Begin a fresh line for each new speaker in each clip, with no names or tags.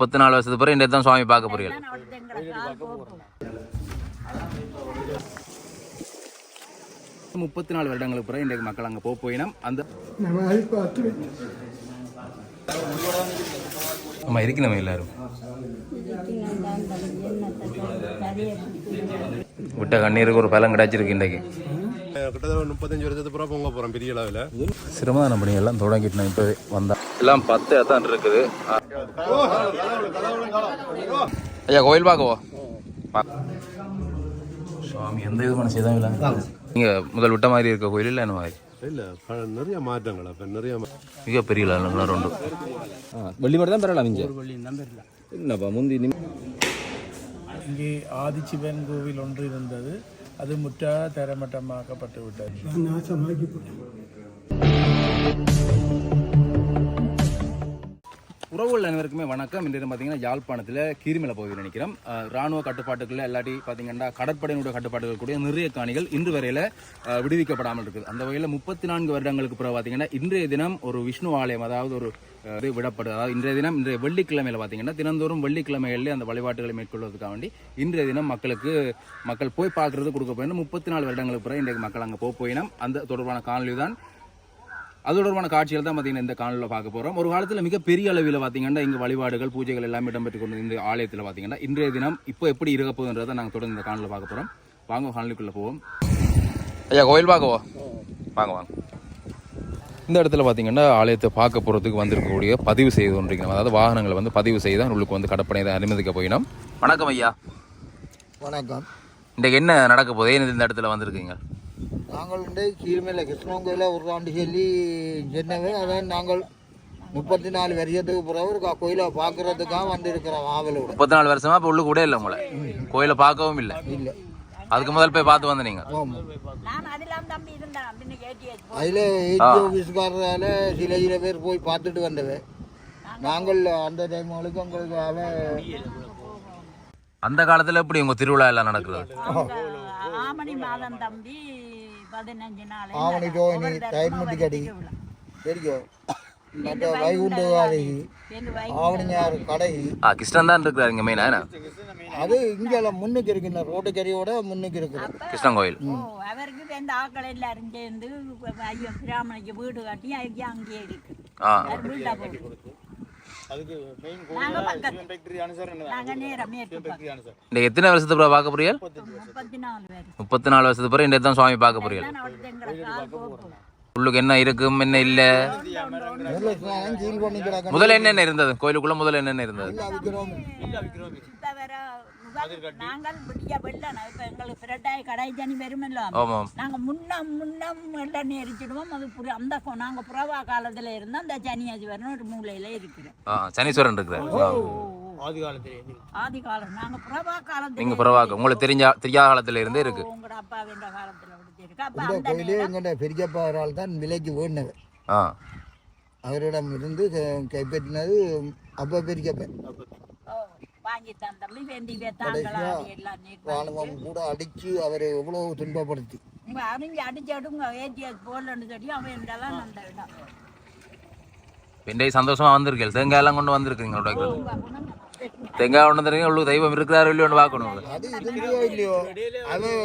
முப்பத்தி நாலு வருஷத்துக்கு பிறகு இன்றைய தான் சுவாமி பார்க்க
போகும்
முப்பத்தி நாலு வருடங்களுக்கு பிறகு இன்றைக்கு மக்கள் அங்கே போக போயினோம். அந்த ஆமாம் இருக்கணும் எல்லாரும். விட்ட கண்ணீருக்கு ஒரு பலன் கிடைச்சிருக்கு இன்றைக்கு.
கிட்டத்தட்ட முப்பத்தஞ்சு வருஷத்துக்கு அப்புறம் பொங்க போகிறோம் பெரிய அளவில்.
சிரமதான பணி எல்லாம் தொடங்கிட்டு இப்போவே வந்தா எல்லாம் பத்து தான் இருக்குது. ஐயா கோயில் பார்க்கவோ? சுவாமி எந்த விதமான சேதம் இல்லை நீங்க முதல் விட்ட மாதிரி இருக்க கோயில் இல்லை என்ன மாதிரி?
இல்லை நிறைய மாற்றங்கள் அப்போ நிறைய மா-
மிக பெரிய இல்லை ரெண்டு. வெள்ளி மட்டும் தான் பெறலாம் இங்க? என்னப்பா முந்தி
இங்கே ஆதிசிவன் கோவில் ஒன்று இருந்தது. அது முற்றாக தரமட்டமாக்கப்பட்டு விட்டது
உறவுகள் அனைவருக்குமே வணக்கம். இன்றைய பார்த்தீங்கன்னா யாழ்ப்பாணத்தில் கீரிமலை பகுதியில் நினைக்கிறோம் ராணுவ கட்டுப்பாட்டுக்குள்ள இல்லாட்டி பார்த்தீங்கன்னா கடற்படையினுடைய கட்டுப்பாட்டுகள் கூடிய நிறைய காணிகள் இன்று வரையில விடுவிக்கப்படாமல் இருக்குது. அந்த வகையில் முப்பத்தி நான்கு வருடங்களுக்கு பிறகு பார்த்தீங்கன்னா இன்றைய தினம் ஒரு விஷ்ணு ஆலயம் அதாவது ஒரு இது விடப்படுது. அதாவது இன்றைய தினம் இன்றைய வெள்ளிக்கிழமையில் பார்த்தீங்கன்னா தினந்தோறும் வெள்ளிக்கிழமைகளில் அந்த வழிபாட்டுகளை மேற்கொள்வதற்காக வேண்டி இன்றைய தினம் மக்களுக்கு மக்கள் போய் பார்க்கறது கொடுக்க போயிடும் முப்பத்தி நாலு வருடங்களுக்கு பிறகு இன்றைக்கு மக்கள் அங்கே போக போயினோம். அந்த தொடர்பான காணொலி தான் அது தொடர்பான காட்சிகள் தான் பார்த்தீங்கன்னா இந்த காணொலியில் பார்க்க போகிறோம் ஒரு காலத்தில் மிகப்பெரிய அளவில் பார்த்தீங்கன்னா இங்கே வழிபாடுகள் பூஜைகள் எல்லாமே இடம்பெற்று கொண்டு இந்த ஆலயத்தில் பார்த்தீங்கன்னா இன்றைய தினம் இப்போ எப்படி இருக்க போகுதுன்றதை நாங்கள் தொடர்ந்து இந்த காணொலியில் பார்க்க போகிறோம் வாங்க காணொலிக்குள்ளே போவோம். ஐயா கோயில் பார்க்கவோ வாங்க வாங்க. இந்த இடத்துல பார்த்தீங்கன்னா ஆலயத்தை பார்க்க போகிறதுக்கு வந்திருக்கக்கூடிய பதிவு செய்து கொண்டிருக்கிறோம். அதாவது வாகனங்களை வந்து பதிவு செய்து தான் உள்ளுக்கு வந்து கடற்படை தான் அனுமதிக்க போயினோம். வணக்கம் ஐயா.
வணக்கம்.
இன்றைக்கு என்ன நடக்க போதே இந்த இடத்துல வந்திருக்கீங்க?
நாங்கள் வந்து கீழ்மேல ஒரு ஆண்டு சொல்லி சொன்னவே அதான் நாங்கள் முப்பத்தி நாலு வருஷத்துக்கு பிறகு ஒரு கோயிலை பார்க்கறதுக்காக வந்திருக்கிறோம் ஆவலோட
முப்பத்தி நாலு வருஷமா இப்போ உள்ளுக்கு கூட இல்லை உங்களை? கோயிலை பார்க்கவும் இல்லை?
இல்லை.
அதுக்கு முதல் போய் பார்த்து வந்து நீங்க?
அதில் ஏஜி ஆஃபீஸ்காரரால் சில சில பேர் போய் பார்த்துட்டு வந்தவன் நாங்கள் அந்த டைம் வரைக்கும் உங்களுக்கு அவன்
அந்த காலத்துல எப்படி உங்க திருவிழா எல்லாம் நடக்குது?
ஆமணி மாதம் தம்பி பதினஞ்சு நாள்
ஆவணி ஜோயினி தைர்முட்டி கடி தெரியும்
கிருஷ்ணன் தான் இருக்கிறாரு இங்க மெயினா
அது இங்கே முன்னுக்கு முன்னுக்கு
கிருஷ்ணன் கோயில்
அவருக்கு இந்த ஆக்கள் எல்லாரும் சேர்ந்து ஐயோ பிராமணிக்கு வீடு கட்டி அங்கேயே இருக்கு
இந்த எத்தனை வருஷத்துக்கு பிறகு பார்க்க போறீங்க?
முப்பத்தி நாலு
வருஷத்துக்கு பிறகு இந்த தான் சுவாமி பார்க்க போறீங்க. உள்ளுக்கு என்ன இருக்கும் என்ன இல்ல?
முதல்ல
என்னென்ன இருந்தது? கோயிலுக்குள்ள முதல்ல என்னென்ன இருந்தது?
நாங்கள் விடிய இப்ப எங்களுக்கு ஃப்ரெட்டாய் கடை தனி வருமல்ல?
ஆமாம்.
நாங்க முன்னம் முன்னம் வெள்ளனை எரிச்சிடுவோம். அது புற அந்த கொ- நாங்க புறவா காலத்துல இருந்து அந்த சனியாச்சி வரணும் ஒரு மூலையில இருக்கிறோம்
ஆ சனீஸ்வரன் இருக்கிறார். ஆ.
ஆதி காலம். நாங்க புறவா காலத்துல
நீங்க பிறவாக்க உங்களுக்கு தெரிஞ்ச தெரியாத காலத்துல இருந்தே இருக்கு.
உங்களோட அப்பா வேண்ட காலத்துல விடுத்திருக்கு அப்ப அந்த
கோயிலே எங்கள்ட பெரியப்பாரால் தான் விலைக்கு அவரிடம் இருந்து க- கைப்பற்றினது அப்பா பெரியப்ப
வாங்கி தந்தம்பி வேண்டி தாங்களா? எல்லாம்
ராணுவம் கூட அடிச்சு அவரை எவ்வளவு துன்பப்படுத்தி.
உங்க அறிஞ்சு அடிச்சு அடுங்க ஏடிஎஸ் போடலன்னு சொல்லி அவன் என்றெல்லாம் அந்த இடம்
பிண்டை சந்தோஷமா வந்திருக்கீங்க. தேங்காய் எல்லாம் கொண்டு வந்திருக்கீங்க தேங்காய் கொண்டு வந்துருக்கீங்க. உள்ளுக்கு தெய்வம் இருக்கிறாரோ இல்லையோன்னு பார்க்கணும்
அது இல்லையோ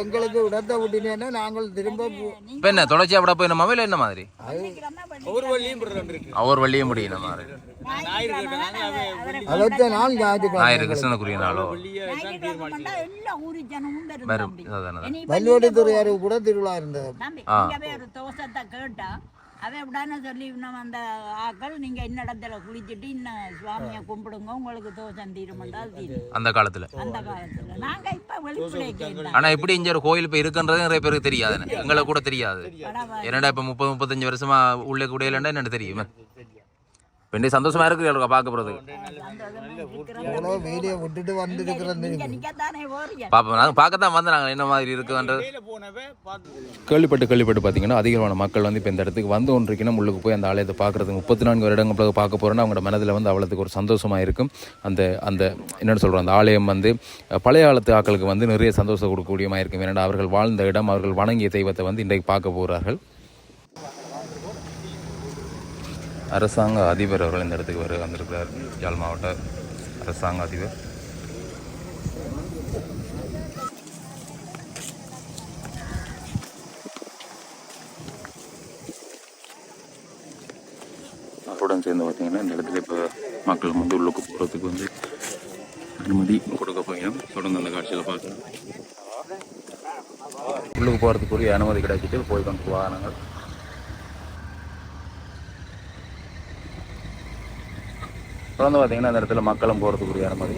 எங்களுக்கு இடத்த விட்டினேன்னா நாங்கள் திரும்ப
இப்ப என்ன தொடர்ச்சியா விட போயிடணுமா இல்லை என்ன மாதிரி? அவர் வழியே முடியும் மாதிரி? ஞாயிறு கிருஷ்ணனுக்குரிய நாளோ
வரும்.
கூட திருவிழா இருந்தது?
அவன் சொல்லி நம்ம அந்த ஆக்கள் நீங்க இன்ன இடத்துல குளிச்சுட்டு இன்ன சுவாமியை கும்பிடுங்க. உங்களுக்கு தோசம் தீருமெண்டா
அந்த காலத்துல.
அந்த காலத்துல. நாங்க இப்ப வெளிப்பிள்ளைக்கு
ஆனா இப்படி இங்க ஒரு கோயில் இப்ப இருக்குன்றது நிறைய பேருக்கு தெரியாது. எங்களுக்கு கூட தெரியாது. என்னடா இப்ப முப்பது முப்பத்தஞ்சு வருஷமா உள்ள கூட இல்லைன்னா என்னன்னு தெரியும். பெண்டை சந்தோஷமா இருக்கு பார்க்க போறது
வேலையை விட்டுட்டு
ஓரிய
பாப்போம் நாங்கள் பார்க்கத்தான் வந்து நாங்கள் என்ன மாதிரி இருக்குன்றது. கேள்விப்பட்டு கேள்விப்பட்டு பார்த்தீங்கன்னா அதிகமான மக்கள் வந்து இப்போ இந்த இடத்துக்கு வந்து ஒன்றிக்கணும் உள்ளுக்கு போய் அந்த ஆலயத்தை பார்க்கறதுக்கு முப்பத்தி நான்கு வருடங்கள் பிறகு பார்க்க போகிறோன்னா அவங்களோட மனதில் வந்து அவ்வளோத்துக்கு ஒரு சந்தோஷமாக இருக்கும். அந்த அந்த என்னென்னு சொல்கிறோம் அந்த ஆலயம் வந்து பழைய காலத்து ஆட்களுக்கு வந்து நிறைய சந்தோஷம் கொடுக்கக்கூடியமாக இருக்கும். ஏன்னா அவர்கள் வாழ்ந்த இடம் அவர்கள் வணங்கிய தெய்வத்தை வந்து இன்றைக்கு பார்க்க போகிறார்கள். அரசாங்க அதிபர் அவர்கள் இந்த இடத்துக்கு வர வந்திருக்கிறார். யாழ் மாவட்ட அரசாங்க அதிபர். அதோடன் சேர்ந்து பார்த்தீங்கன்னா இந்த இடத்துல இப்போ மக்கள் வந்து உள்ளுக்கு போகிறதுக்கு வந்து அனுமதி கொடுக்க போயிடும் தொடர்ந்து அந்த காட்சியில் பார்க்கலாம். உள்ளுக்கு போகிறதுக்குரிய அனுமதி கிடைச்சிட்டு போய் கொண்டு வாகனங்கள் தொடர்ந்து பார்த்தீங்கன்னா அந்த இடத்துல மக்களும் போகிறதுக்குரிய மாதிரி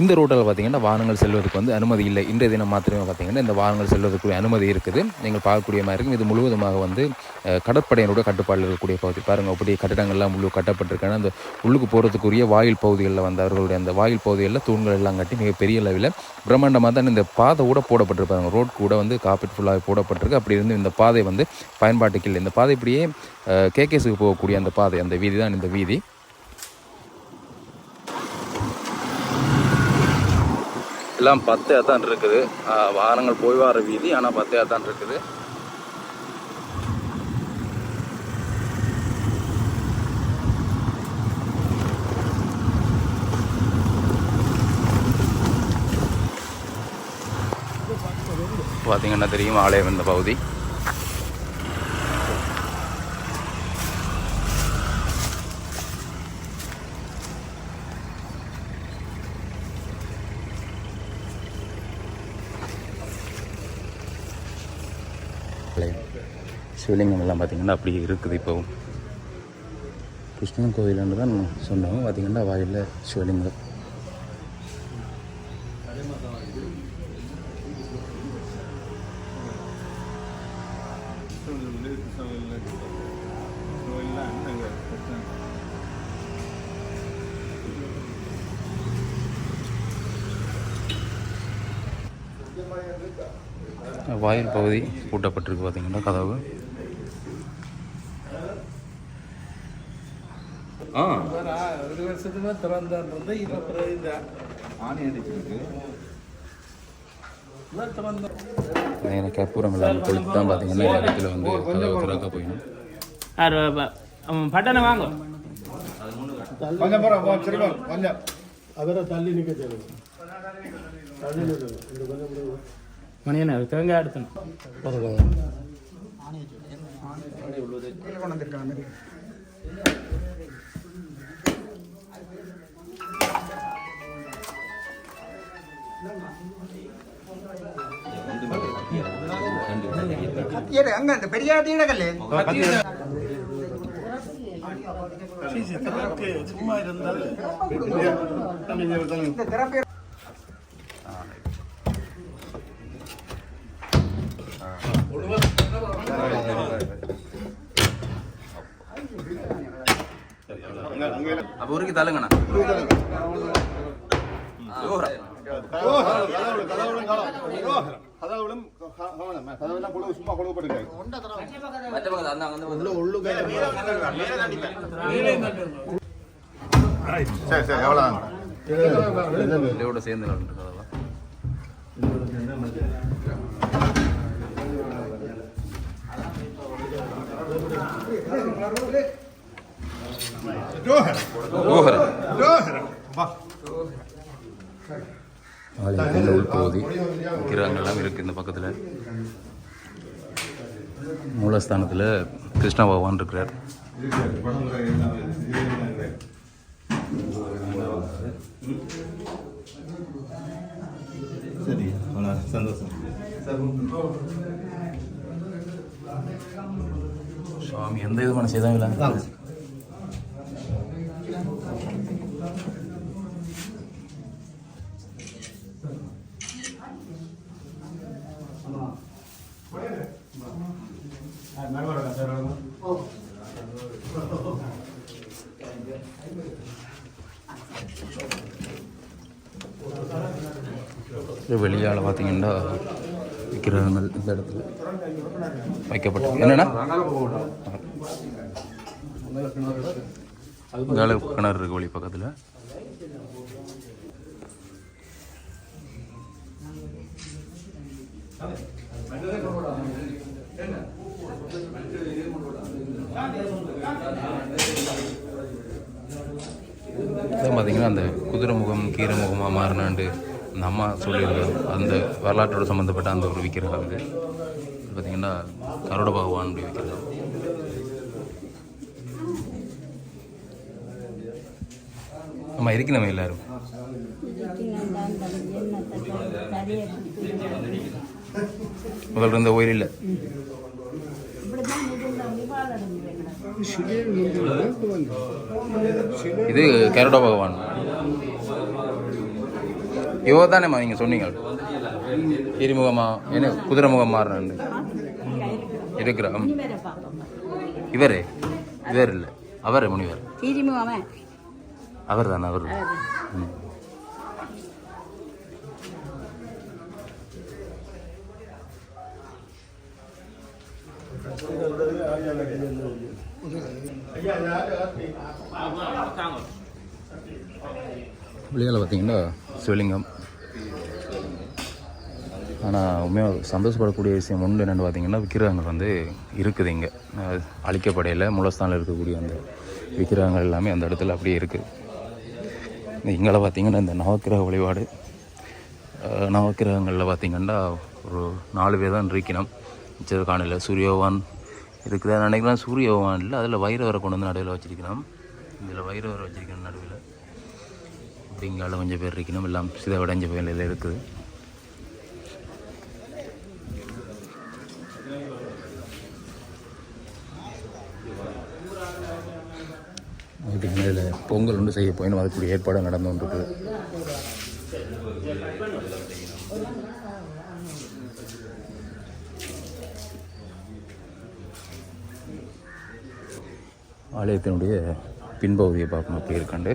இந்த ரோட்டில் பார்த்திங்கன்னா வாகனங்கள் செல்வதற்கு வந்து அனுமதி இல்லை. இன்றைய தினம் மாத்திரமே பார்த்திங்கன்னா இந்த வாகனங்கள் செல்வதற்குரிய அனுமதி இருக்குது. நீங்கள் பார்க்கக்கூடிய மாதிரி இருக்கும். இது முழுவதுமாக வந்து அஹ், கடற்படையினுடைய இருக்கக்கூடிய பகுதி. பாருங்கள் அப்படி கட்டடங்கள்லாம் முழு கட்டப்பட்டிருக்காங்க. அந்த உள்ளுக்கு போகிறதுக்குரிய வாயில் பகுதிகளில் வந்து அவர்களுடைய அந்த வாயில் பகுதிகளில் தூண்கள் எல்லாம் கட்டி மிகப்பெரிய அளவில் பிரம்மாண்டமாக தான் இந்த பாதை கூட போடப்பட்டிருப்பாங்க ரோட் கூட வந்து காப்பீட் ஃபுல்லாக போடப்பட்டிருக்கு. அப்படி இருந்து இந்த பாதை வந்து பயன்பாட்டுக்கு இல்லை. இந்த பாதை இப்படியே கேகேஸுக்கு போகக்கூடிய அந்த பாதை அந்த வீதி தான் இந்த வீதி. எல்லாம் பத்தையாக தான் இருக்குது. வாகனங்கள் போய் வர வீதி ஆனால் பத்தையாக தான் இருக்குது. பார்த்தீங்கன்னா தெரியும் ஆலயம் இந்த பகுதி ஆலயம் சிவலிங்கம் எல்லாம் பார்த்தீங்கன்னா அப்படி இருக்குது இப்போவும் கிருஷ்ணன் கோவில்னு தான் சொன்னோம். பார்த்தீங்கன்னா வாயிலில் சிவலிங்கம். வாயில் பகுதி பூட்டப்பட்டிருக்கு பார்த்திங்கன்னா கதவு.
ஒரு வருஷத்துக்கு திறந்தான்றது பிறகு இந்த
ஆணி அடிச்சிருக்கு. எனக்கு கற்பூரம் எல்லாம் கொளுத்து தான் பார்த்தீங்கன்னா இந்த இடத்துல வந்து கதவு திறக்க போயிடும்.
பட்டனை வாங்க.
கொஞ்சம்
அதோட தள்ளி நிற்க கூட
மணியண்ணா தேங்காய் எடுத்தணும்
அங்க அந்த பெரியாட்டி இடக்கல்லே
சும்மா இருந்தால்
இந்த திறப்பே
அப்போ ஒருக்கு தள்ளுங்கண்ணா
கதவுளும் சரி சரி எவ்வளோதான்
இதோட சேர்ந்து கதவா ஆலயத்தின் உள்பகுதி விக்கிரகங்கள்லாம் இருக்குது இந்த பக்கத்தில். மூலஸ்தானத்தில் கிருஷ்ண பகவான் இருக்கிறார்.
சரி சந்தோஷம்.
சுவாமி எந்த விதமான செய்தான் வெளியால் பார்த்தீங்கன்னா விக்கிரகங்கள் இந்த இடத்துல வைக்கப்பட்டிருக்கு. என்னன்னா? கிணறு இருக்கு வழி பக்கத்தில் அம்மா சொல்லியிருக்காங்க அந்த வரலாற்றோடு சம்மந்தப்பட்ட அந்த ஒரு விக்கிரகம் இது பார்த்திங்கன்னா பார்த்தீங்கன்னா கருட பகவானுடைய விக்கிரகம். ஆமாம் இருக்கணும் எல்லாரும். முதல்ல இருந்த கோயில் இது கருட பகவான். இவ தானேம்மா நீங்கள் சொன்னீங்க. இருமுகமா என்ன குதிரை முகம் மாறினாண்டு இருக்கிறாம் இவரே? இவர் இல்லை. அவரே முனிவர்.
தீரிமுகமே
அவர்? தானே அவர். ம். வெளியில் பார்த்தீங்கன்னா சிவலிங்கம். ஆனால் உண்மையாக சந்தோஷப்படக்கூடிய விஷயம் ஒன்று என்னென்னு பார்த்தீங்கன்னா விக்கிரகங்கள் வந்து இருக்குது இங்கே. அழிக்கப்படையில் மூலஸ்தானில் இருக்கக்கூடிய அந்த விக்கிரகங்கள் எல்லாமே அந்த இடத்துல அப்படியே இருக்குது இங்கே பார்த்தீங்கன்னா இந்த நவக்கிரக வழிபாடு. நவக்கிரகங்களில் பார்த்திங்கன்னா ஒரு நாலு பேர் தான் இருக்கணும் மிச்சது காணல சூரியவான் இருக்குது. நினைக்கிறேன் சூரியவான் இல்லை அதில் வைரவரை கொண்டு வந்து நடுவில் வச்சிருக்கணும். இதில் வைரவரை வச்சிருக்கணும் நடுவில். அப்படிங்கால கொஞ்சம் பேர் இருக்கணும். எல்லாம் சிதவடைஞ்ச பகுதியில் இருக்குது. இதுக்கு மேலே பொங்கல் ஒன்று செய்ய போயினும் அதுக்குரிய ஏற்பாடு நடந்து கொண்டிருக்கு ஆலயத்தினுடைய பின்பகுதியை பார்க்கணும் அப்படி இருக்காண்டு.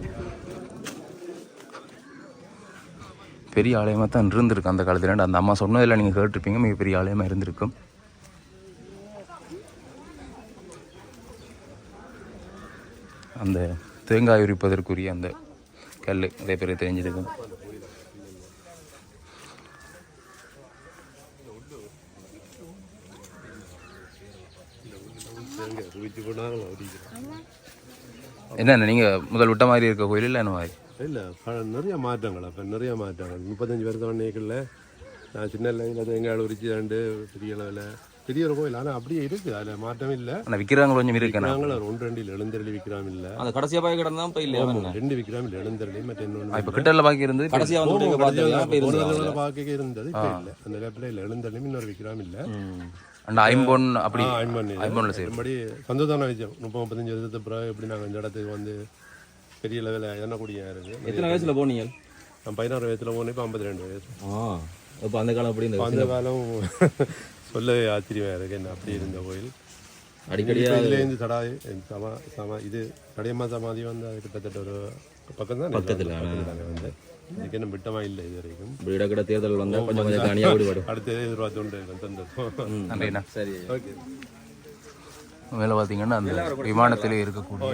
பெரிய ஆலயமாக தான் இருந்திருக்கு அந்த காலத்தில். அந்த அம்மா சொன்னதில் நீங்கள் கேட்டிருப்பீங்க. மிகப்பெரிய ஆலயமாக இருந்திருக்கும். அந்த தேங்காய் உரிப்பதற்குரிய அந்த கல் நிறைய பேர் தெரிஞ்சிருக்கும் என்னென்ன நீங்கள் முதல் விட்ட மாதிரி இருக்க கோயில் இல்லை என்ன மாதிரி?
இல்லை நிறைய மாற்றங்கள். அப்போ நிறைய மாற்றங்கள். முப்பத்தஞ்சு வருஷம் அன்னைக்குள்ள நான் சின்ன லைனில் தேங்காய் உரிச்சு தாண்டு பெரிய அளவில் பெரிய ஒரு கோயில் ஆனால் அப்படியே இருக்குது அதில் மாற்றம் இல்லை.
ஆனால் விற்கிறாங்க கொஞ்சம் இருக்கேன்
நாங்களும் ஒன்று ரெண்டில் எழுந்தருளி விற்கிறாம் இல்லை.
அந்த கடைசியா பாய் கிடந்தா இப்ப இல்லையா
ரெண்டு விற்கிறாம் இல்லை எழுந்தருளி மற்ற இன்னொன்று
இப்போ கிட்டல பாக்கி இருந்து
கடைசியா வந்து இப்ப இருந்தது.
இப்போ இல்லை. அந்த லேப்பில் இல்லை எழுந்தருளி இன்னொரு விற்கிறாம் இல்லை.
அந்த ஐம்பொன் அப்படி
ஐம்பொன்
ஐம்பொன்ல சரி.
மறுபடி சந்தோஷமான விஷயம். முப்பது முப்பத்தஞ்சு வருஷத்துக்கு பிறகு எப்படி நாங்கள் இந்த இடத்துக்கு வந்து பெரிய லெவலில் எண்ணக்கூடிய இருக்கு
எத்தனை வயசுல போனீங்க?
நான் பதினாறு வயசுல போனேன் இப்போ ஐம்பத்தி ரெண்டு வயசு.
ஆ இப்ப அந்த காலம் அப்படி
அந்த காலம் சொல்லவே ஆச்சரியமா இருக்கு என்ன அப்படி இருந்த கோயில்.
அடிக்கடியா
இப்ப இதுல இருந்து தடா சமா சமா இது தடையம்மா சமாதி வந்து அது கிட்டத்தட்ட ஒரு பக்கம் தான்?
பக்கத்துல,
வந்து. இதுக்கு என்ன விட்டமா இல்லை இது வரைக்கும்
இப்படி இடக்கிட தேர்தல் வந்தா கொஞ்சம் கொஞ்சம் தனியா ஓடி வரும்.
அடுத்தது எதிர்பார்த்து கொண்டு சந்தோஷம்
நன்றிண்ணா
சரி.
ஓகே.
மேலே பார்த்தீங்கன்னா அந்த விமானத்திலே இருக்கக்கூடிய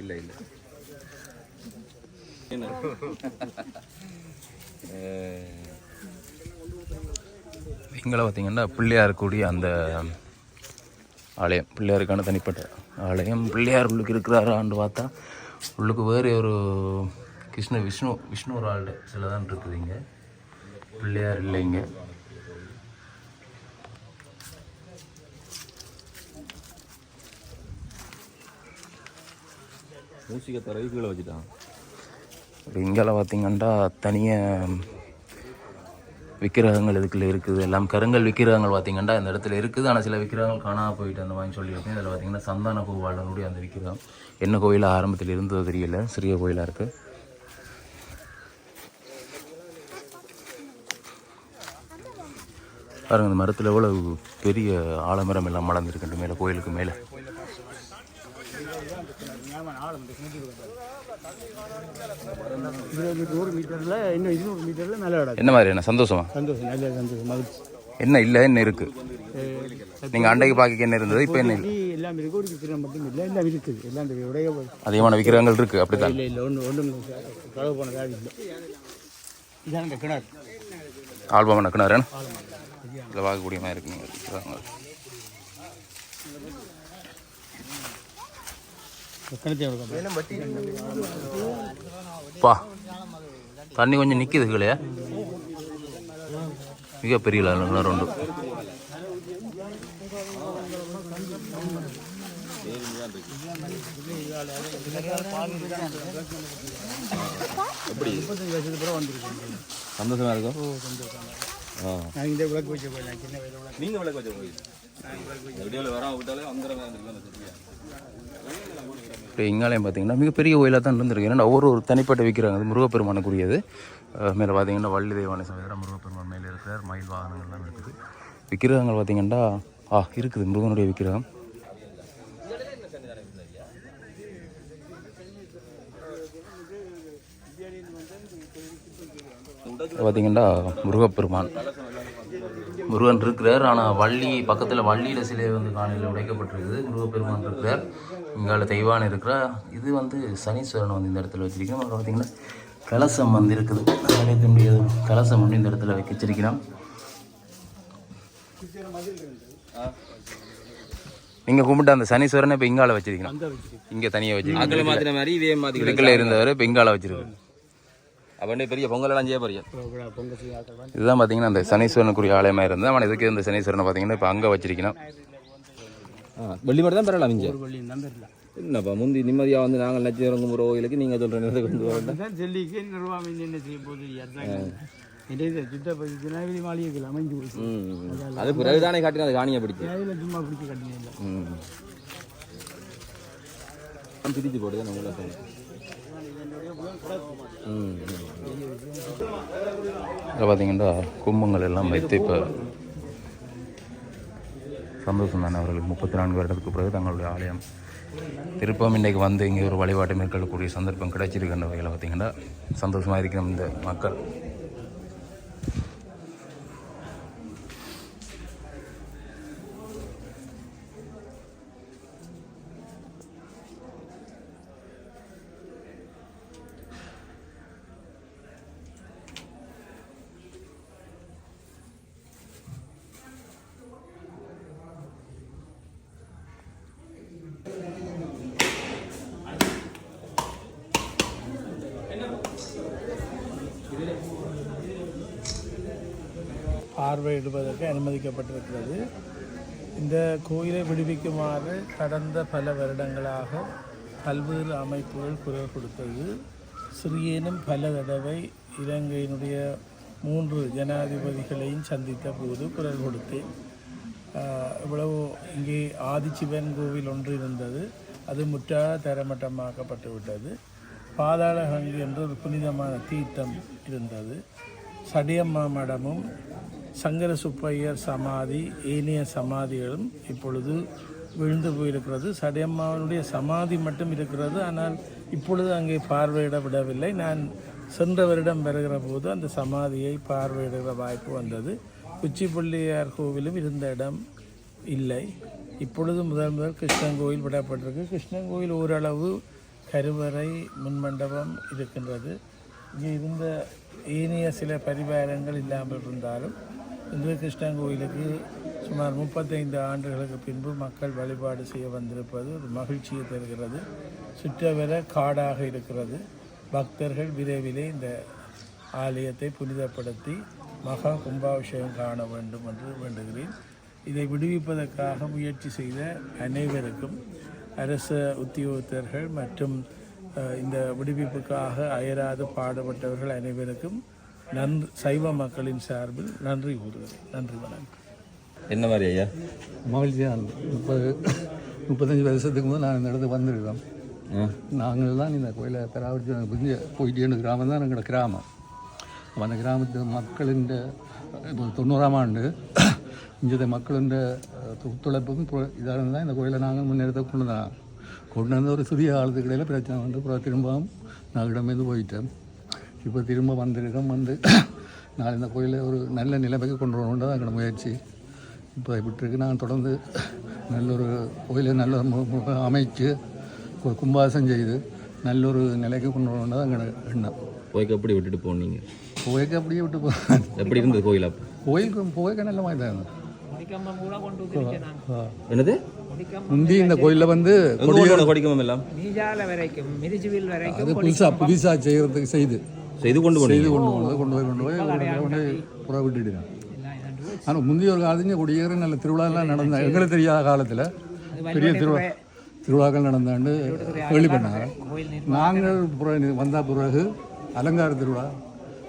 இல்ல இல்ல.
இங்கே பார்த்தீங்கன்னா பிள்ளையார் கூடிய அந்த ஆலயம் பிள்ளையாருக்கான தனிப்பட்ட ஆலயம். பிள்ளையார் உள்ளுக்கு இருக்கிறாரான்னு பார்த்தா உள்ளுக்கு வேறு ஒரு கிருஷ்ண விஷ்ணு விஷ்ணு ஒரு ஆள் சில தான் இருக்குது இங்கே. பிள்ளையார் இல்லைங்க
மூசிகை தரவி கீழே வச்சுட்டான்.
இங்கே பார்த்தீங்கன்னா தனியாக விக்கிரகங்கள் இதுக்குள்ள இருக்குது. எல்லாம் கருங்கல் விக்கிரகங்கள் பார்த்திங்கன்னா இந்த இடத்துல இருக்குது. ஆனால் சில விக்கிரகங்கள் காணாம போயிட்டு அந்த மாதிரி சொல்லியிருக்கேன் இதில் பார்த்திங்கன்னா சந்தான பூவாளனுடைய அந்த விக்கிரகம். என்ன கோயில் ஆரம்பத்தில் இருந்ததோ தெரியல. சிறிய கோயிலாக இருக்குது பாருங்க இந்த மரத்தில் எவ்வளோ பெரிய ஆலமரம் எல்லாம் மலர்ந்துருக்கு. மேலே கோயிலுக்கு மேலே.
நூறு மீட்டரில் இன்னும் இருநூறு மீட்டரில் மேலே கிடக்கு
என்ன மாதிரி என்ன? சந்தோஷமா?
சந்தோஷம் நல்ல சந்தோஷம் மகிழ்ச்சி.
என்ன இல்லை என்ன இருக்கு? நீங்க அண்டைக்கு பார்க்க என்ன இருந்தது? இப்போ என்ன? இல்லை
எல்லாம் இருக்கு ஒரு விக்கிரம் மட்டும் இல்லை எல்லாம் இருக்குது. எல்லாம் இந்த உடைய
அதிகமான விக்கிரகங்கள் இருக்கு அப்படித்தான்.
இல்லை இல்லை ஒன்று ஒன்றும் இல்லை இதான் இந்த கிணறு.
ஆல்பம் நடக்கினாரன் இதில் பார்க்கக்கூடிய மாதிரி இருக்குங்க பா தண்ணி கொஞ்சம் நிற்கிது கீழே. மிக பெரிய லாலுங்களா ரெண்டு.
எப்படி சந்தோஷமா இருக்கும்
இந்த விளக்கு வச்சு போயிடலாம் சின்ன வயதில்
நீங்க விளக்கு வச்ச போய்
இப்போ இங்காலயம் பார்த்தீங்கன்னா மிகப்பெரிய கோயிலாக தான் இருந்திருக்கு. ஏன்னா ஒவ்வொரு ஒரு தனிப்பட்ட விற்கிறாங்க அது முருகப்பெருமானுக்குரியது. மேலே பார்த்தீங்கன்னா வள்ளி தெய்வானை சமேதர முருகப்பெருமான் மேலே இருக்கிறார் மயில் வாகனங்கள்லாம் இருக்குது. விக்கிரகங்கள் பார்த்தீங்கன்னா ஆ இருக்குது. முருகனுடைய விக்கிரகம். பார்த்தீங்கன்னா முருகப்பெருமான். முருகன் இருக்கிறார். ஆனால் வள்ளி பக்கத்தில் வள்ளியில் சிலை வந்து காலையில் உடைக்கப்பட்டிருக்குது. முருகப்பெருமான் இருக்கிறார். இங்கால தெய்வான் இருக்கிறார். இது வந்து சனீஸ்வரன் வந்து இந்த இடத்துல வச்சிருக்கோம் அப்புறம் பார்த்தீங்கன்னா கலசம் வந்து இருக்குது. ஆலயத்தினுடைய கலசம் வந்து இந்த இடத்துல வைக்க வச்சிருக்கிறோம் நீங்கள் கும்பிட்ட அந்த சனீஸ்வரனை இப்போ இங்கால வச்சிருக்கணும். இங்கே தனியாக
மாத்திர மாதிரி இதே மாதிரி
இருந்தவர் இப்போ இங்கால வச்சிருக்கு
அவனே பெரிய பொங்கல் எல்லாம் செய்ய
ஆட்கள்
இதுதான் பார்த்தீங்கன்னா அந்த சனீஸ்வரனுக்குரிய ஆலயமாக இருந்தது அவன் இதுக்கு இந்த சனீஸ்வரனை பார்த்தீங்கன்னா இப்போ அங்கே வச்சிருக்கணும்.
வெள்ளி மட்டும் தான் பெறலாம் இங்கே? என்னப்பா முந்தி நிம்மதியாக வந்து நாங்கள் நச்சு கோயிலுக்கு நீங்கள் சொல்கிற நேரத்துக்கு கொண்டு வரல
தான் செல்லிக்கு நிர்வாகம் என்ன செய்ய போகுது? அதான் இடையில சுத்த பகுதி ஜனாதிபதி மாளிகைகள் அமைஞ்சு போச்சு.
ம் அது பிறகுதானே காட்டினா அது காணியை
அதில் சும்மா பிடிச்சி கட்டினே
போட்டு தான் உங்களை ம்
இதில் பார்த்தீங்கன்னா கும்பங்கள் எல்லாம் வைத்து இப்போ சந்தோஷம் தானே அவர்களுக்கு? முப்பத்தி நான்கு வருடத்துக்கு பிறகு தங்களுடைய ஆலயம் திருப்பம். இன்றைக்கு வந்து இங்கே ஒரு வழிபாட்டை மேற்கொள்ளக்கூடிய சந்தர்ப்பம் கிடைச்சிருக்கின்ற வகையில் பார்த்தீங்கன்னா சந்தோஷமாக இருக்கிற இந்த மக்கள்.
பார்வையிடுவதற்கு அனுமதிக்கப்பட்டிருக்கிறது. இந்த கோயிலை விடுவிக்குமாறு கடந்த பல வருடங்களாக பல்வேறு அமைப்புகள் குரல் கொடுத்தது. சிறியேனும் பல தடவை இலங்கையினுடைய மூன்று ஜனாதிபதிகளையும் சந்தித்த போது குரல் கொடுத்தேன். இவ்வளவு இங்கே ஆதிச்சிவன் கோவில் ஒன்று இருந்தது. அது முற்றாக தரமட்டமாக்கப்பட்டு விட்டது பாதாளகங்கை என்ற ஒரு புனிதமான தீர்த்தம் இருந்தது. சடியம்மா மடமும் சங்கர சுப்பையர் சமாதி ஏனைய சமாதிகளும் இப்பொழுது விழுந்து போயிருக்கிறது. சடையம்மாவனுடைய சமாதி மட்டும் இருக்கிறது. ஆனால் இப்பொழுது அங்கே பார்வையிட விடவில்லை. நான் சென்ற வருடம் வருகிற போது அந்த சமாதியை பார்வையிடுகிற வாய்ப்பு வந்தது. உச்சிப்புள்ளியார் கோவிலும் இருந்த இடம் இல்லை. இப்பொழுது முதல் முதல் கிருஷ்ணன் கோயில் விடப்பட்டிருக்கு. கிருஷ்ணன் கோயில் ஓரளவு கருவறை முன்மண்டபம் இருக்கின்றது. இங்கே இருந்த ஏனைய சில பரிவாரங்கள் இல்லாமல் இருந்தாலும் இன்று கிருஷ்ணன் கோயிலுக்கு சுமார் முப்பத்தைந்து ஆண்டுகளுக்கு பின்பு மக்கள் வழிபாடு செய்ய வந்திருப்பது ஒரு மகிழ்ச்சியை தருகிறது. சுற்றவர காடாக இருக்கிறது. பக்தர்கள் விரைவிலே இந்த ஆலயத்தை புனிதப்படுத்தி மகா கும்பாபிஷேகம் காண வேண்டும் என்று வேண்டுகிறேன். இதை விடுவிப்பதற்காக முயற்சி செய்த அனைவருக்கும் அரச உத்தியோகத்தர்கள் மற்றும் இந்த விடுவிப்புக்காக அயராது பாடுபட்டவர்கள் அனைவருக்கும் நன்றி. சைவ மக்களின் சார்பில் நன்றி கூறுகிறேன். நன்றி வணக்கம்.
என்ன மாதிரி ஐயா?
மகிழ்ச்சியாக முப்பது முப்பத்தஞ்சு வருஷத்துக்கு முதல் நான் இந்த இடத்துக்கு வந்திருக்கோம் நாங்கள் தான் இந்த கோயிலை பராமரித்து புரிஞ்சு போயிட்டே கிராமம் தான் எங்களோட கிராமம். அப்ப அந்த கிராமத்து மக்களின் இப்போ தொண்ணூறாம் ஆண்டு இங்கே மக்களின் ஒத்துழைப்புக்கும் புர- இதாக தான் இந்த கோயிலை நாங்கள் முன்னெடுத்து கொண்டு தான் கொண்டு வந்த ஒரு சிறிய காலத்துக்கு இடையில பிரச்சனை வந்து திரும்பவும் நான் இடமேந்து போயிட்டேன் இப்போ திரும்ப வந்திருக்கோம் வந்து நான் இந்த கோயிலை ஒரு நல்ல நிலைமைக்கு கொண்டு வரணுன்றது தான் எங்களோட முயற்சி. இப்போ விட்டுருக்கு நான் தொடர்ந்து நல்லொரு கோயிலை நல்ல அமைச்சு கு- கும்பாசம் செய்து நல்லொரு நிலைக்கு கொண்டு வரணுன்றது எங்களோட எண்ணம்.
போய்க்கு எப்படி விட்டுட்டு போனீங்க?
போய்க்கு அப்படியே விட்டு போ
எப்படி இருந்தது கோயில் அப்போ?
போய்க்கு போய்க்க நல்ல மாதிரி தான்
என்னது?
முந்தி இந்த கோயிலில் வந்து
எங்க கொண்டு கொடிக்கம்பம் எல்லாம்?
வரைக்கும்
அது புதுசாக புதுசாக செய்கிறதுக்கு செய்து.
செய்து கொண்டு
செய்து கொண்டு போனது கொண்டு போய் கொண்டு போய் கொண்டு புற விட்டுட்டு ஆனால் முந்தைய ஒரு காலத்துங்க குடியேற நல்ல திருவிழாலாம் நடந்த எங்களுக்கு தெரியாத காலத்தில் பெரிய திருவிழா திருவிழாக்கள் நடந்தாண்டு கேள்வி பண்ணாங்க. நாங்கள் புற வந்த பிறகு அலங்கார திருவிழா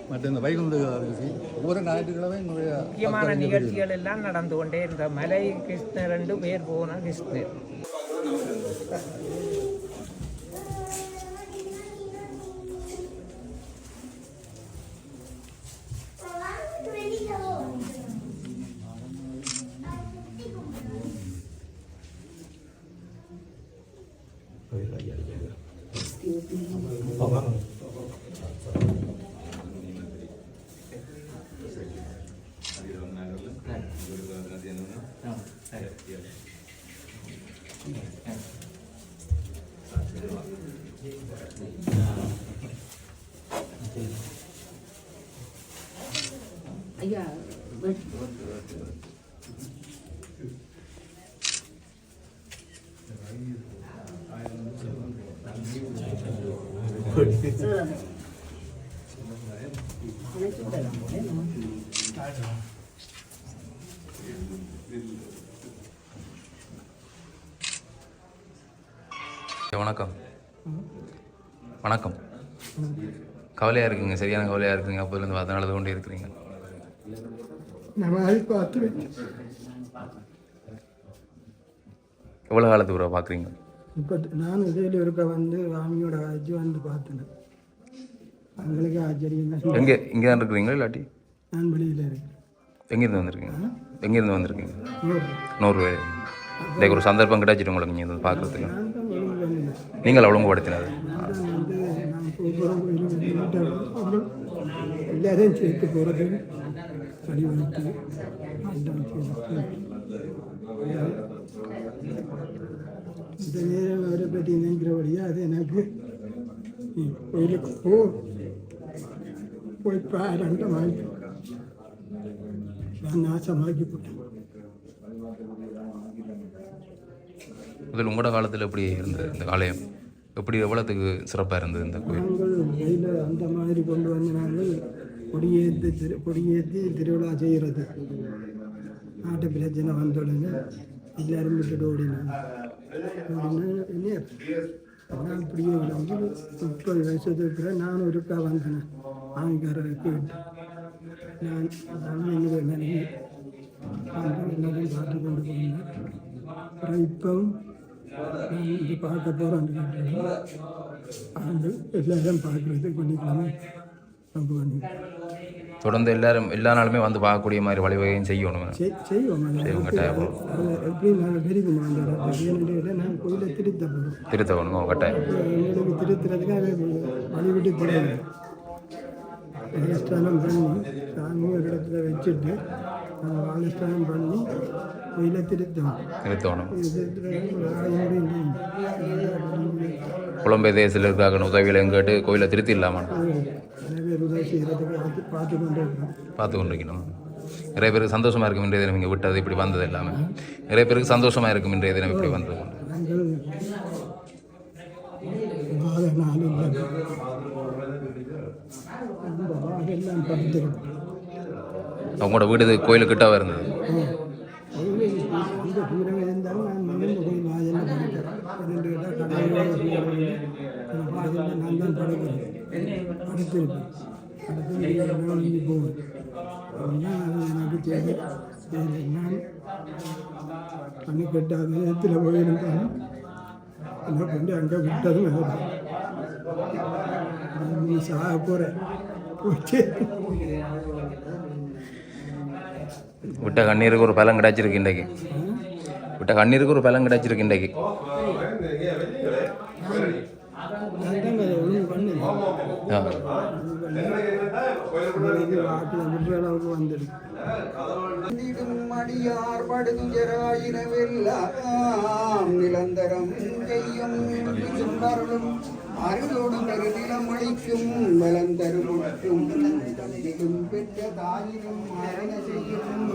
மற்ற இந்த வைகுண்ட ஒவ்வொரு ஞாயிற்றுக்கிழமை
முக்கியமான நிகழ்ச்சிகள் எல்லாம் நடந்து கொண்டே இருந்த மலை கிருஷ்ணர் ரெண்டு பேர் போன கிருஷ்ணர்.
வணக்கம். வணக்கம். கவலையாக இருக்குங்க சரியான கவலையாக இருக்குங்க. அப்போதுலேருந்து பார்த்து நடந்து கொண்டே இருக்கிறீங்க. எவ்வளோ காலத்துக்கு பார்க்குறீங்க?
இப்போ நான் இதில் இருக்க வந்து சாமியோட ஆட்சி வந்து பார்த்தேன். அவங்களுக்கு ஆச்சரியம்
எங்கே இங்கே தான் இருக்கிறீங்களா இல்லாட்டி?
நான் வெளியில் இருக்கேன்.
எங்கேருந்து வந்திருக்கீங்க? எங்கேருந்து வந்திருக்கீங்க? நூறு இன்றைக்கு ஒரு சந்தர்ப்பம் கிடைச்சிட்டு உங்களுக்கு இங்கே வந்து பார்க்குறதுக்கு. நீங்கள் ஒழுங்குபடுத்தினது.
எல்லாரையும் சேர்த்து போகிறது செய்து. இந்த நேரம் அவரை பற்றி நினைக்கிறபடியா அது எனக்கு கோயிலுக்கு போ. போய் பாருன்ற மாதிரி. நான் நாசமாக்கி போட்டேன்.
முதல் உங்களோட காலத்தில் எப்படி இருந்தது இந்த ஆலயம்? எப்படி எவ்வளோத்துக்கு சிறப்பாக இருந்தது இந்த கோயில்?
கையில் அந்த மாதிரி கொண்டு வந்து நாங்கள் கொடியேற்றி திரு கொடியேற்றி திருவிழா செய்கிறது நாட்டு பிரச்சனை வந்தோடனே எல்லாரும் விட்டுட்டு ஓடினாங்க. நான் இப்படியே வந்து முப்பது வயசுக்கு பிறகு நான் ஒருக்கா வந்தேன் ஆங்கிக்காரருக்கு விட்டு நான் நான் என்னுடைய மனைவி எல்லாரையும் பார்த்து கொண்டு போனேன் அப்புறம் இப்போவும் நான் இது பார்க்க போகிறேன் ஆண்டு எல்லாரும் பார்க்குறது பண்ணிக்கலாமே
தொடர்ந்து எல்லாரும் எல்லா நாளுமே வந்து பார்க்கக்கூடிய மாதிரி வழிவகையும் செய்யணும்.
செய் செய்வோம்.
கட்டாயம்.
திருத்த
வேணுங்க கட்டாயம்.
வாழஸ்தானம் பண்ணி சாமி ஒரு இடத்துல வச்சுட்டு வாழஸ்தானம் பண்ணி திருத்தோம்
திருத்தணும். புலம்பெயர் தேசத்தில் இருக்காங்க உதவிகளை கேட்டு கோயிலை திருத்தி இல்லாமல்
பேர் உதவி செய்கிறதுக்கு பார்த்து பார்த்து கொண்டு
பார்த்து கொண்டிருக்கணும். நிறைய பேருக்கு சந்தோஷமா இருக்கும் இன்றைய தினம் இங்கே விட்டது இப்படி வந்தது எல்லாமே. நிறைய பேருக்கு சந்தோஷமா இருக்கும் இன்றைய தினம் இப்படி வந்தது. அவங்களோட வீடு இது கோயிலுக்கிட்ட இருந்தது.
நான் தான் படைக்கிறேன் ரெண்டு கேட்டால் கடையோட வாஜல்ல அதுதான் அது எனக்கு தேவை தேவை. நான் அணைக்கட்ட என்ன பண்ணி அங்கே விட்டதும் நீ சாக போகிறேன் போச்சு
விட்ட கண்ணீருக்கு ஒரு பலம் கிடைச்சிருக்கு இன்றைக்கு விட்ட கண்ணீருக்கு ஒரு பலம் கிடைச்சிருக்கு இன்றைக்கு
நான் தான் அதை ஒழுங்கு பண்ணேன்
ஆ.
வாக்கில் விடுற அளவுக்கு வந்துடுது
மடியார் படுதுயராயினவெல்லாம் நிலந்தரம் செய்யும். சுந்தரலும் அருளோடு கருதிலம் அளிக்கும் பலம் தருமுற்றும் தந்திடும் பெற்ற தாயினும் செய்யும்.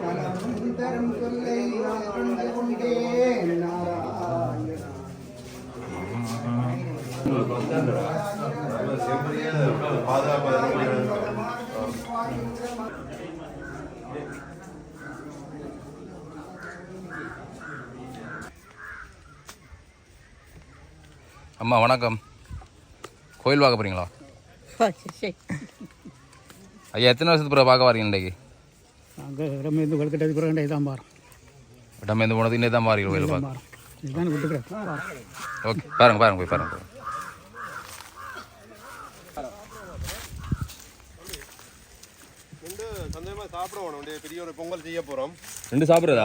பலம் தரும் சொல்லை
அம்மா வணக்கம். கோயில் பார்க்க போறீங்களா? ஐயா எத்தனை வருஷத்துக்கு பிறகு பார்க்க வரீங்க இன்றைக்கு?
அங்கே இடமேந்து கொழுக்கட்டது பிறகு தான் பாரு
இடம் எந்த போனது இன்னே தான் பாருங்க கோயில் பார்க்க? ஓகே பாருங்க பாருங்க போய் பாருங்க.
சாப்பிட வேணும் பெரிய ஒரு பொங்கல் செய்ய போகிறோம்
ரெண்டு சாப்பிட்றதா?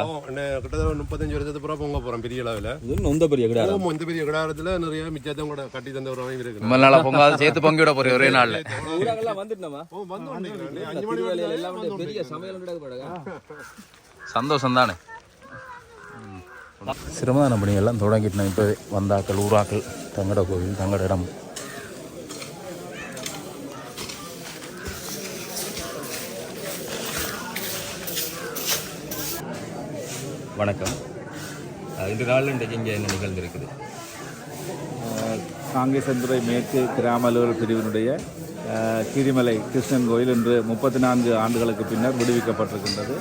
கிட்டத்தட்ட முப்பத்தஞ்சு வருஷத்துக்கு பிறகு பொங்க போகிறோம் பெரிய அளவில்.
நொந்த பெரிய
ஆமாம் இந்த பெரிய கிடாரத்தில் நிறைய மிச்சத்தையும் கூட கட்டி தந்த ஒரு அமைப்பு இருக்கு
ரொம்ப நாளாக பொங்காத சேர்த்து பொங்கி விட போறேன் ஒரே நாளில். சந்தோஷம் தானே சிரமதான பணிகள்லாம் தொடங்கிட்டு இப்போ வந்தாக்கள் ஊராக்கள் தங்கட கோவில் தங்கட இடம். வணக்கம். இன்று நாளில் இன்றைக்கு இங்கே என்ன நிகழ்ந்திருக்குது?
காங்கேசந்துறை மேற்கு கிராம அலுவலர் பிரிவினுடைய கீரிமலை கிருஷ்ணன் கோயில் இன்று முப்பத்தி நான்கு ஆண்டுகளுக்கு பின்னர் விடுவிக்கப்பட்டிருக்கின்றது.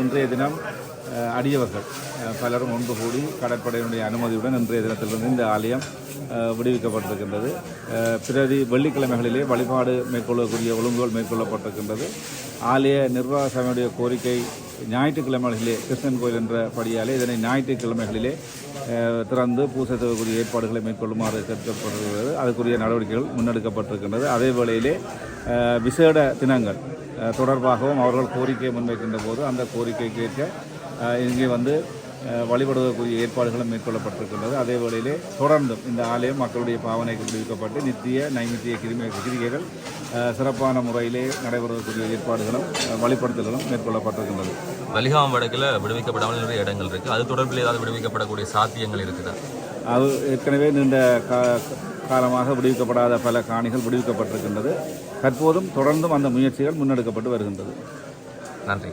இன்றைய தினம் அடியவர்கள் பலரும் ஒன்று கூடி கடற்படையினுடைய அனுமதியுடன் இன்றைய தினத்திலிருந்து இந்த ஆலயம் விடுவிக்கப்பட்டிருக்கின்றது. அஹ், பிரதி வெள்ளிக்கிழமைகளிலே வழிபாடு மேற்கொள்ளக்கூடிய ஒழுங்குகள் மேற்கொள்ளப்பட்டிருக்கின்றது. ஆலய நிர்வாக சபையுடைய கோரிக்கை ஞாயிற்றுக்கிழமைகளிலே கிருஷ்ணன் கோயில் என்ற படியாலே இதனை ஞாயிற்றுக்கிழமைகளிலே திறந்து பூசை செய்யக்கூடிய ஏற்பாடுகளை மேற்கொள்ளுமாறு கேட்கப்படுகிறது. அதுக்குரிய நடவடிக்கைகள் முன்னெடுக்கப்பட்டிருக்கின்றது. அதே வேளையிலே விசேட தினங்கள் தொடர்பாகவும் அவர்கள் கோரிக்கையை முன்வைக்கின்ற போது அந்த கோரிக்கைக்கு ஏற்க இங்கே வந்து வழிபடுவதற்குரிய ஏற்பாடுகளும் மேற்கொள்ளப்பட்டிருக்கின்றது. அதே வேளையிலே தொடர்ந்தும் இந்த ஆலயம் மக்களுடைய பாவனைக்கு விடுவிக்கப்பட்டு நித்திய நைமித்திய கிருமி கிரிகைகள் சிறப்பான முறையிலே நடைபெறுவதற்குரிய ஏற்பாடுகளும் அஹ், வழிபடுத்தல்களும் மேற்கொள்ளப்பட்டிருக்கின்றது.
வலிகாம் வடக்கில் விடுவிக்கப்படாமல் நிறைய இடங்கள் இருக்குது அது தொடர்பில் ஏதாவது விடுவிக்கப்படக்கூடிய சாத்தியங்கள் இருக்குதா?
அது ஏற்கனவே நீண்ட கா காலமாக விடுவிக்கப்படாத பல காணிகள் விடுவிக்கப்பட்டிருக்கின்றது. தற்போதும் தொடர்ந்தும் அந்த முயற்சிகள் முன்னெடுக்கப்பட்டு வருகின்றது.
நன்றி.